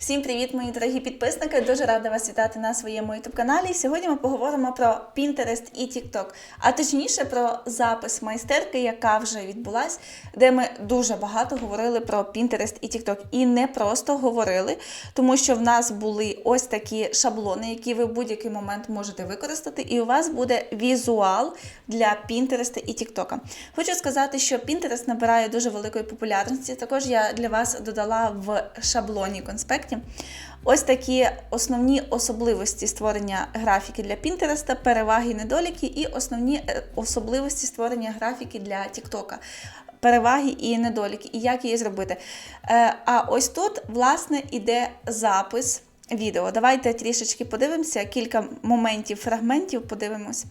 Всім привіт, мої дорогі підписники! Дуже рада вас вітати на своєму youtube каналі. Сьогодні ми поговоримо про Pinterest і TikTok, а точніше про запис майстерки, яка вже відбулась, де ми дуже багато говорили про Pinterest і TikTok. І не просто говорили, тому що в нас були ось такі шаблони, які ви в будь-який момент можете використати, і у вас буде візуал для Pinterest і TikTok. Хочу сказати, що Pinterest набирає дуже великої популярності. Також я для вас додала в шаблоні конспекті ось такі основні особливості створення графіки для Pinterest, переваги і недоліки, і основні е, особливості створення графіки для TikTok. Переваги і недоліки, і як її зробити. Е, А ось тут, власне, іде запис відео. Давайте трішечки подивимося, кілька моментів, фрагментів подивимось.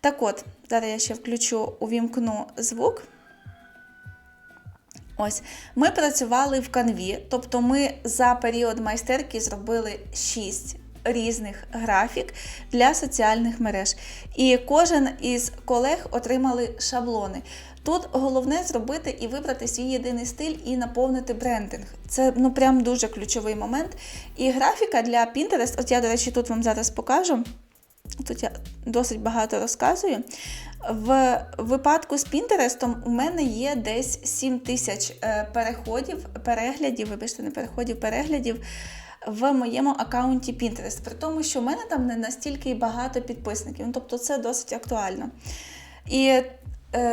Так от, зараз я ще включу, увімкну звук. Ось, ми працювали в канві, тобто ми за період майстерки зробили 6 різних графік для соціальних мереж. І кожен із колег отримали шаблони. Тут головне зробити і вибрати свій єдиний стиль і наповнити брендинг. Це ну прям дуже ключовий момент. І графіка для Pinterest, от я, до речі, тут вам зараз покажу. Тут я досить багато розказую. В випадку з Пінтерестом у мене є десь 7 тисяч е, переходів, переглядів, вибачте, не переходів, переглядів в моєму аккаунті Pinterest. При тому, що в мене там не настільки багато підписників. Ну, тобто це досить актуально. І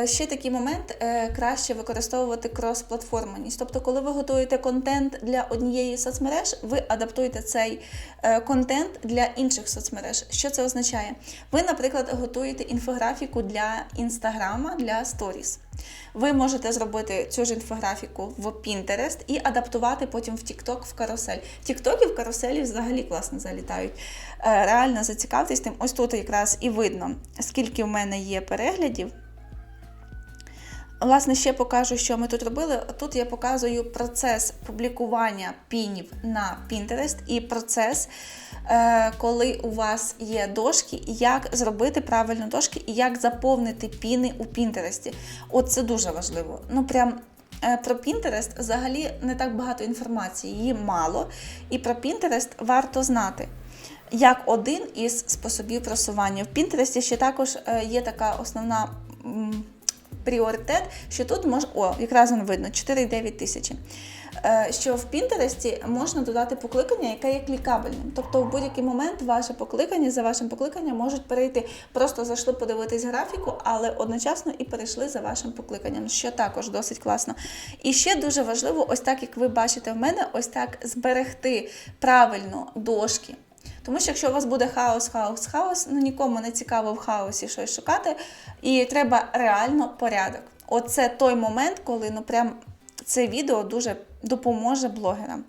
Ще такий момент е, краще використовувати крос-платформеність. Тобто, коли ви готуєте контент для однієї соцмереж, ви адаптуєте цей е, контент для інших соцмереж. Що це означає? Ви, наприклад, готуєте інфографіку для Інстаграма для Stories. Ви можете зробити цю ж інфографіку в Pinterest і адаптувати потім в TikTok в карусель. TikTok в каруселі взагалі класно залітають. Реально зацікавтесь тим. Ось тут якраз і видно, скільки в мене є переглядів. Власне, ще покажу, що ми тут робили. Тут я показую процес публікування пінів на Pinterest і процес, е, коли у вас є дошки, як зробити правильно дошки і як заповнити піни у Pinterest. От це дуже важливо. Ну, прям. е, Про Pinterest взагалі не так багато інформації, її мало. І про Pinterest варто знати як один із способів просування. В Pinterest ще також е, є така основна. Пріоритет, що тут може, о, якраз воно видно, 4,9 тисячі. Е, Що в Пінтересті можна додати покликання, яке є клікабельним. Тобто в будь-який момент ваше покликання за вашим покликанням можуть перейти. Просто зайшли подивитись графіку, але одночасно і перейшли за вашим покликанням, що також досить класно. І ще дуже важливо, ось так як ви бачите в мене, ось так зберегти правильно дошки. Тому що якщо у вас буде хаос, хаос, хаос, ну нікому не цікаво в хаосі щось шукати, і треба реально порядок. Оце той момент, коли ну прям це відео дуже допоможе блогерам.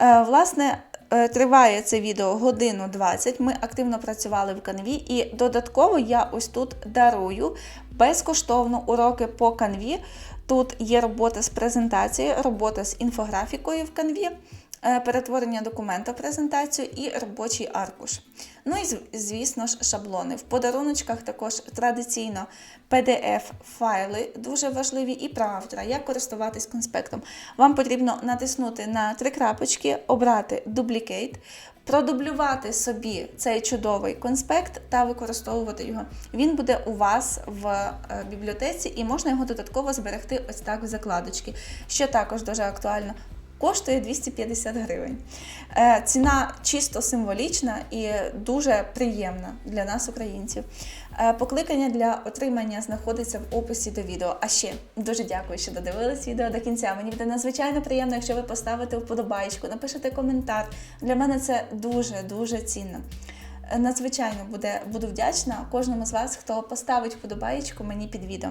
Е, власне, е, триває це відео годину 20. Ми активно працювали в канві, і додатково я ось тут дарую безкоштовно уроки по канві. Тут є робота з презентацією, робота з інфографікою в канві. Е, Перетворення документа в презентацію і робочий аркуш. Ну і звісно ж, шаблони. В подаруночках також традиційно PDF-файли дуже важливі і про як користуватись конспектом. Вам потрібно натиснути на три крапочки, обрати Duplicate, продублювати собі цей чудовий конспект та використовувати його. Він буде у вас в е, бібліотеці і можна його додатково зберегти ось так в закладочки, що також дуже актуально. Коштує 250 гривень. Е, Ціна чисто символічна і дуже приємна для нас, українців. Е, Покликання для отримання знаходиться в описі до відео. А ще дуже дякую, що додивились відео до кінця. Мені буде надзвичайно приємно, якщо ви поставите вподобайку, напишете коментар. Для мене це дуже дуже цінно. Надзвичайно буде, буду вдячна кожному з вас, хто поставить вподобаєчку мені під відео.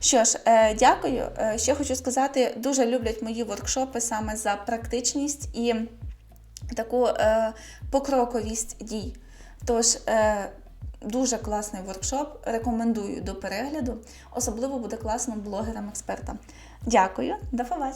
Що ж, е, дякую. Е, Ще хочу сказати, дуже люблять мої воркшопи саме за практичність і таку е, покроковість дій. Тож, дуже класний воркшоп, рекомендую до перегляду. Особливо буде класно блогерам-експертам. Дякую, до побачення.